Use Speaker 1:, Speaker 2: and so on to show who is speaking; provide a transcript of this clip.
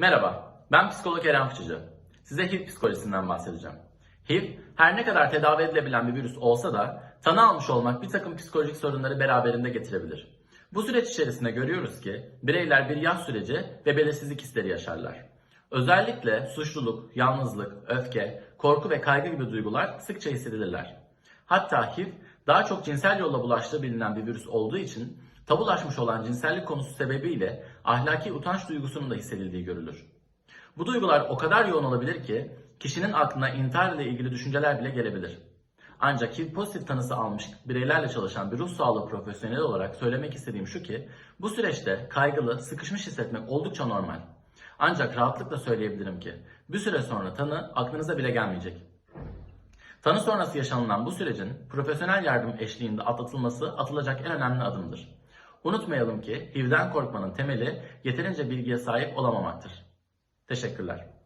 Speaker 1: Merhaba, ben psikolog Eren Fıçıcı. Size HIV psikolojisinden bahsedeceğim. HIV, her ne kadar tedavi edilebilen bir virüs olsa da tanı almış olmak bir takım psikolojik sorunları beraberinde getirebilir. Bu süreç içerisinde görüyoruz ki bireyler bir yaz süreci ve belirsizlik hisleri yaşarlar. Özellikle suçluluk, yalnızlık, öfke, korku ve kaygı gibi duygular sıkça hissedilirler. Hatta HIV daha çok cinsel yolla bulaştığı bilinen bir virüs olduğu için tabulaşmış olan cinsellik konusu sebebiyle ahlaki utanç duygusunun da hissedildiği görülür. Bu duygular o kadar yoğun olabilir ki kişinin aklına intihar ile ilgili düşünceler bile gelebilir. Ancak HIV pozitif tanısı almış bireylerle çalışan bir ruh sağlığı profesyoneli olarak söylemek istediğim şu ki bu süreçte kaygılı, sıkışmış hissetmek oldukça normal. Ancak rahatlıkla söyleyebilirim ki bir süre sonra tanı aklınıza bile gelmeyecek. Tanı sonrası yaşanılan bu sürecin profesyonel yardım eşliğinde atlatılması atılacak en önemli adımdır. Unutmayalım ki HIV'den korkmanın temeli yeterince bilgiye sahip olamamaktır. Teşekkürler.